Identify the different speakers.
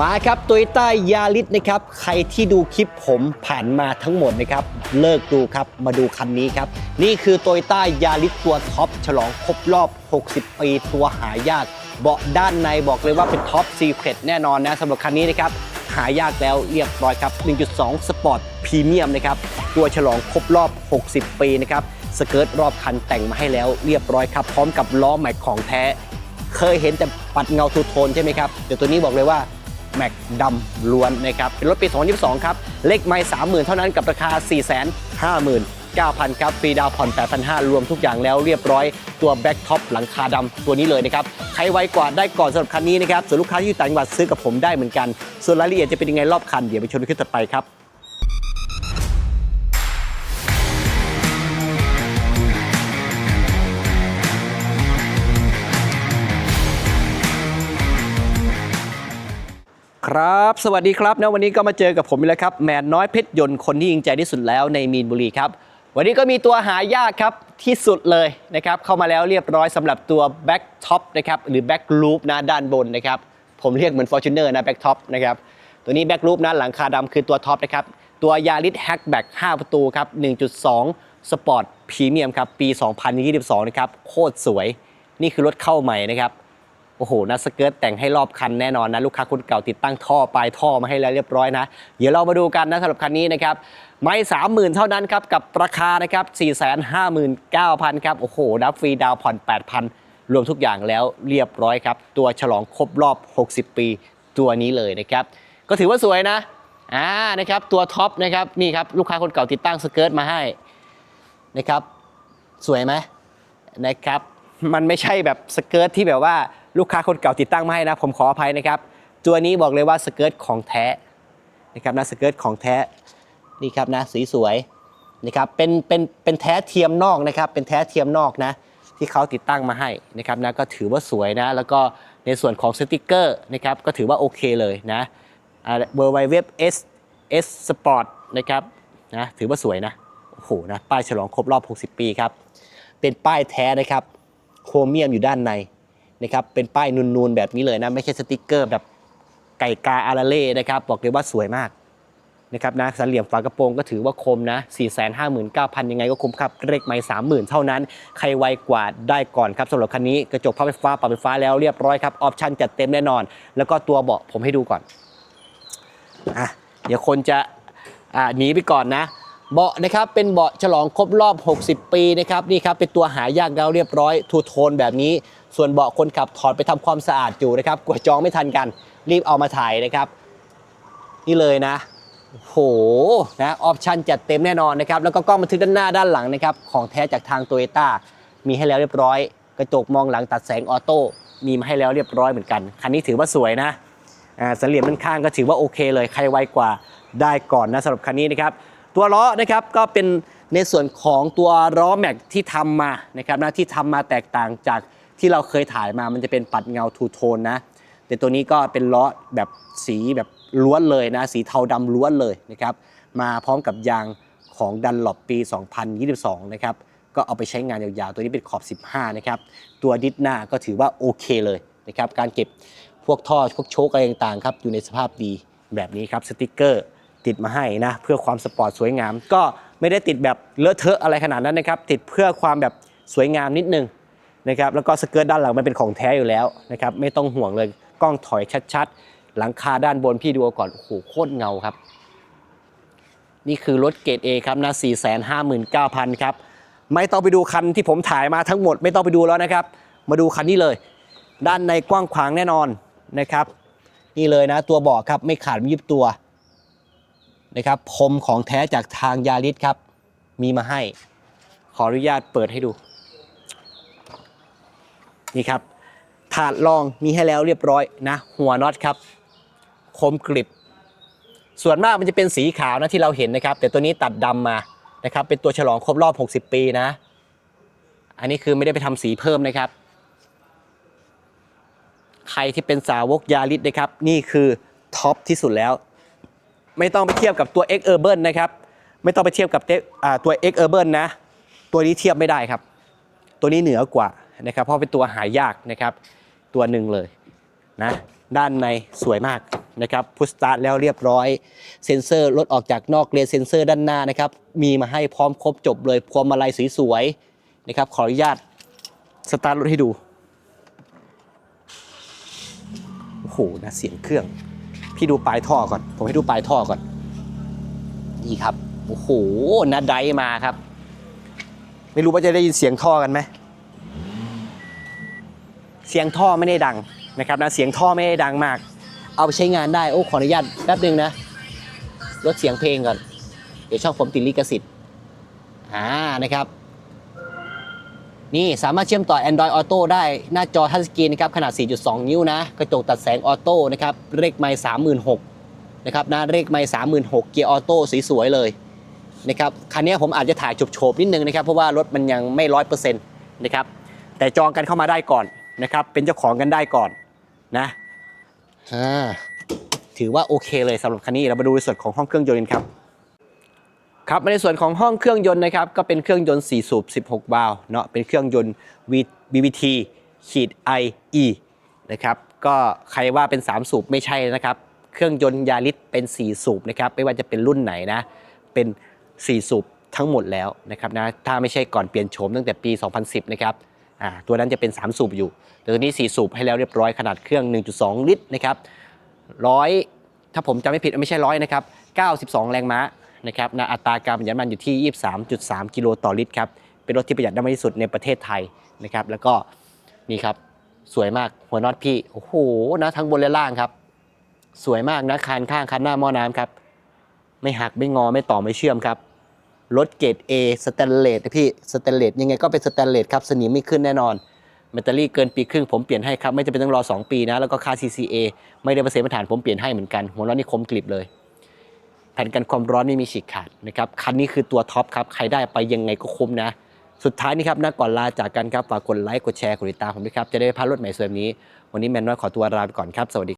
Speaker 1: มาครับโตโยต้ายาริสนะครับ ใครที่ดูคลิปผมผ่านมาทั้งหมดนะครับ เลิกดูครับ มาดูคันนี้ครับ นี่คือโตโยต้ายาริสตัวท็อปฉลองครบรอบ 60 ปีตัวหายาก เบาะด้านในบอกเลยว่าเป็นท็อปซีเครตแน่นอนนะสำหรับคันนี้นะครับ หายากแล้วเรียบร้อยครับ 1.2 สปอร์ตพรีเมียมนะครับ ตัวฉลองครบรอบ 60 ปีนะครับ สเกิร์ตรอบคันแต่งมาให้แล้วเรียบร้อยครับ พร้อมกับล้อแม็กของแท้ เคยเห็นแต่ปัดเงาทูโทนใช่ไหมครับแต่ตัวนี้บอกเลยว่า แม็กดำล้วนนะครับเป็นรถปี 2022 ครับ เลขไม่ 30,000 เท่านั้นกับราคา 459,000 ครับฟรีดาวผ่อน 8,500 รวมทุกอย่างแล้วเรียบร้อยตัวแบ็กท็อปหลังคาดำตัวนี้เลยนะครับ ใครไวกว่าได้ก่อนสำหรับคันนี้นะครับ ส่วนลูกค้าที่อยู่ต่างจังหวัดซื้อกับผมได้เหมือนกัน ส่วนรายละเอียดจะเป็นยังไงรอบคัน เดี๋ยวไปชมในคลิปต่อไปครับ ครับ สวัสดีครับนะวันนี้ก็มาเจอกับผมอีกแล้วครับแมนน้อยเพชรยนต์คนที่ยิงใจที่สุดแล้วในมีนบุรีครับ วันนี้ก็มีตัวหายากครับที่สุดเลยนะครับเข้ามาแล้วเรียบร้อยสำหรับตัวแบ็ k ท็อปนะครับหรือแบ็ k ลูปนะด้านบนนะครับผมเรียกเหมือน Fortuner นะแบ็ k ท็อปนะครับตัวนี้แบ็ k ลูปนะหลังคาดำคือตัวท็อปนะครับตัวยาริสแฮกแบ็ก5ประตูครับ1.2 สปอร์ตพรีเมียมครับปี 2022 นะครับโคตรสวย นี่คือรถเข้าใหม่นะครับ โอ้โหนะสเกิร์ตแต่งให้รอบคันแน่นอนนะลูกค้าคนเก่าติดตั้งท่อปลายท่อมาให้แล้วเรียบร้อยนะ เดี๋ยวเรามาดูกันนะสำหรับคันนี้นะครับไม่สามหมื่นเท่านั้นครับกับราคานะครับ4 5 9 0 0 0ครับโอ้โหนับฟรีดาวผ่อน8,000รวมทุกอย่างแล้วเรียบร้อยครับ ตัวฉลองครบรอบ 60 ปีตัวนี้เลยนะครับ ก็ถือว่าสวยนะอ่านะครับตัวท็อปนะครับนี่ครับลูกค้าคนเก่าติดตั้งสเกิร์ตมาให้นะครับ สวยไหมนะครับ มันไม่ใช่แบบสเกิร์ตที่แบบว่า ลูกค้าคนเก่าติดตั้งมาให้นะ ผมขออภัยนะครับ ตัวนี้บอกเลยว่าสเกิร์ตของแท้นะครับนะสเกิร์ตของแท้นี่ครับนะสีสวยนะครับเป็นเป็นเป็นแท้เทียมนอกนะครับ เป็นแท้เทียมนอกนะที่เขาติดตั้งมาให้นะครับนะก็ถือว่าสวยนะ แล้วก็ในส่วนของสติกเกอร์นะครับก็ถือว่าโอเคเลยนะเวอร์ไวเว็บ S S Sport นะครับนะถือว่าสวยนะโอ้โหนะป้ายฉลองครบรอบ 60 ปีครับเป็นป้ายแท้นะครับโครเมียมอยู่ด้านใน นะครับเป็นป้ายนูนๆแบบนี้เลยนะไม่ใช่สติกเกอร์แบบไก่กาอาราเล่นะครับบอกเลยว่าสวยมากนะครับนะสันเหลี่ยมฝากระโปรงก็ถือว่าคมนะ 459,000 ยังไงก็คุ้มครับ เลขไม่30,000 เท่านั้น ใครไวกว่าได้ก่อนครับสำหรับคันนี้กระจกพับไฟฟ้าปรับไฟฟ้าแล้วเรียบร้อยครับ ออปชั่นจัดเต็มแน่นอน แล้วก็ตัวเบาะผมให้ดูก่อนอะเดี๋ยวคนจะอ่าหนีไปก่อนนะ เบาะนะครับเป็นเบาะฉลองครบรอบ 60 ปีนะครับนี่ครับเป็นตัวหายากแล้วเรียบร้อยทูโทนแบบนี้ ส่วนเบาะคนขับถอดไปทำความสะอาดอยู่นะครับกลัวจองไม่ทันกัน รีบเอามาถ่ายนะครับ นี่เลยนะโหนะออปชั่นจัดเต็มแน่นอนนะครับแล้วก็กล้องบันทึกด้านหน้าด้านหลังนะครับของแท้จากทางโตโยต้ามีให้แล้วเรียบร้อย กระจกมองหลังตัดแสงออโต้มีมาให้แล้วเรียบร้อยเหมือนกันคันนี้ถือว่าสวยนะอ่าสันเหลี่ยมด้านข้างก็ถือว่าโอเคเลยใครไวกว่าได้ก่อนนะสำหรับคันนี้นะครับตัวล้อนะครับก็เป็นในส่วนของตัวล้อแม็กที่ทำมานะครับนะที่ทำมาแตกต่างจาก ที่เราเคยถ่ายมามันจะเป็นปัดเงาทูโทนนะ แต่ตัวนี้ก็เป็นล้อแบบสีแบบล้วนเลยนะ สีเทาดำล้วนเลยนะครับ มาพร้อมกับยางของดันหลบปี 2022 นะครับ ก็เอาไปใช้งานยาวๆ ตัวนี้เป็นขอบ 15 นะครับ ตัวดิสหน้าก็ถือว่าโอเคเลยนะครับ การเก็บพวกท่อพวกโชคอะไรต่างๆครับ อยู่ในสภาพดีแบบนี้ครับสติกเกอร์ติดมาให้นะ เพื่อความสปอร์ตสวยงาม ก็ไม่ได้ติดแบบเลอะเทอะอะไรขนาดนั้นนะครับ ติดเพื่อความแบบสวยงามนิดนึง นะครับแล้วก็สเกิร์ตด้านหลังมันเป็นของแท้อยู่แล้วนะครับไม่ต้องห่วงเลยกล้องถอยชัดๆ หลังคาด้านบนพี่ดูก่อนโอ้โหโคตรเงาครับ นี่คือรถเกรด A ครับนะ459,000ครับไม่ต้องไปดูคันที่ผมถ่ายมาทั้งหมดไม่ต้องไปดูแล้วนะครับ มาดูคันนี้เลย ด้านในกว้างขวางแน่นอนนะครับ นี่เลยนะตัวเบาะครับไม่ขาดไม่ยิบตัวนะครับพรมของแท้จากทางยาริสครับ มีมาให้ ขออนุญาตเปิดให้ดู นี่ครับถาดรองมีให้แล้วเรียบร้อยนะ หัวน็อตครับ คมกริบ ส่วนมากมันจะเป็นสีขาวนะที่เราเห็นนะครับ แต่ตัวนี้ตัดดำมานะครับ เป็นตัวฉลองครบรอบ 60 ปีนะ อันนี้คือไม่ได้ไปทำสีเพิ่มนะครับ ใครที่เป็นสาวกยาริสนะครับ นี่คือท็อปที่สุดแล้ว ไม่ต้องไปเทียบกับตัว X Urban นะครับ ไม่ต้องไปเทียบกับตัว X Urban นะ ตัวนี้เทียบไม่ได้ครับ ตัวนี้เหนือกว่า นะครับ เพราะเป็นตัวหายากนะครับ ตัวหนึ่งเลยนะด้านในสวยมากนะครับพุชสตาร์ทแล้วเรียบร้อย เซ็นเซอร์ลดออกจากนอกเลนเซ็นเซอร์ด้านหน้านะครับ มีมาให้พร้อมครบจบเลยพวงมาลัยสวยๆนะครับ ขออนุญาตสตาร์ทรถให้ดูโอ้โหนะเสียงเครื่อง พี่ดูปลายท่อก่อน ผมให้ดูปลายท่อก่อนนี่ครับโอ้โหนาไดมาครับ ไม่รู้ว่าจะได้ยินเสียงท่อกันไหม เสียงท่อไม่ได้ดังนะครับนะเสียงท่อไม่ได้ดังมาก เอาไปใช้งานได้โอ้ขออนุญาตแป๊บนึงนะลดเสียงเพลงก่อน เดี๋ยวช่องผมติดลิขสิทธิ์อ่านะครับ นี่สามารถเชื่อมต่อ Android Auto ได้หน้าจอทัชสกรีนนะครับขนาด 4.2 นิ้วนะ กระจกตัดแสงออโต้นะครับเลขไมล์36,000นะครับนะเลขไมล์36,000เกียร์ออโต้สวยๆเลยนะครับคันนี้ผมอาจจะถ่ายโฉบๆนิดนึงนะครับ เพราะว่ารถมันยังไม่ร้อยเปอร์เซ็นต์นะครับแต่จองกันเข้ามาได้ก่อน นะครับ เป็นเจ้าของกันได้ก่อนนะอ่าถือว่าโอเคเลยสำหรับคันนี้เรามาดูในส่วนของห้องเครื่องยนต์กันครับครับในส่วนของห้องเครื่องยนต์นะครับก็เป็นเครื่องยนต์ 4 สูบ 16วาล์วเนาะเป็นเครื่องยนต์ V- VVT ขีด IE นะครับก็ใครว่าเป็น 3 สูบไม่ใช่นะครับ เครื่องยนต์ยาริสเป็น 4 สูบนะครับไม่ว่าจะเป็นรุ่นไหนนะเป็น 4 สูบทั้งหมดแล้วนะครับนะถ้าไม่ใช่ก่อนเปลี่ยนโฉมตั้งแต่ปี 2010 นะครับ อ่าตัวนั้นจะเป็น 3 สูบอยู่แต่ตัวนี้ 4 สูบให้แล้วเรียบร้อยขนาดเครื่อง 1.2 ลิตรนะครับร้อยถ้าผมจำไม่ผิดไม่ใช่ร้อยนะครับ92 แรงม้านะครับนะอัตราการประหยัดน้ำมันอยู่ที่ 23.3 กิโลต่อลิตรครับเป็นรถที่ประหยัดน้ำมันที่สุดในประเทศไทยนะครับแล้วก็นี่ครับสวยมากหัวน็อตพี่โอ้โหนะทั้งบนและล่างครับ สวยมากนะคันข้างคันหน้าหม้อน้ำครับไม่หักไม่งอไม่ต่อไม่เชื่อมครับ รถเกรด A สแตนเลสพี่สแตนเลสยังไงก็เป็นสแตนเลสครับสนิมไม่ขึ้นแน่นอนแบตเตอรี่เกินปีครึ่งผมเปลี่ยนให้ครับ ไม่จำเป็นต้องรอ 2 ปีนะ แล้วก็ค่า CCA ไม่ได้เปอร์เซ็นต์มาตรฐานผมเปลี่ยนให้เหมือนกัน หัวร้อนนี่คมกริบเลย แผ่นกันความร้อนไม่มีฉีกขาดนะครับ คันนี้คือตัวท็อปครับ ใครได้ไปยังไงก็คุ้มนะ สุดท้ายนี่ครับนะก่อนลาจากกันครับฝากกดไลค์กดแชร์กดติดตามผมด้วยครับจะได้ไม่พลาดรถใหม่สวยแบบนี้ วันนี้แมนน้อยขอตัวลาไปก่อนครับสวัสดี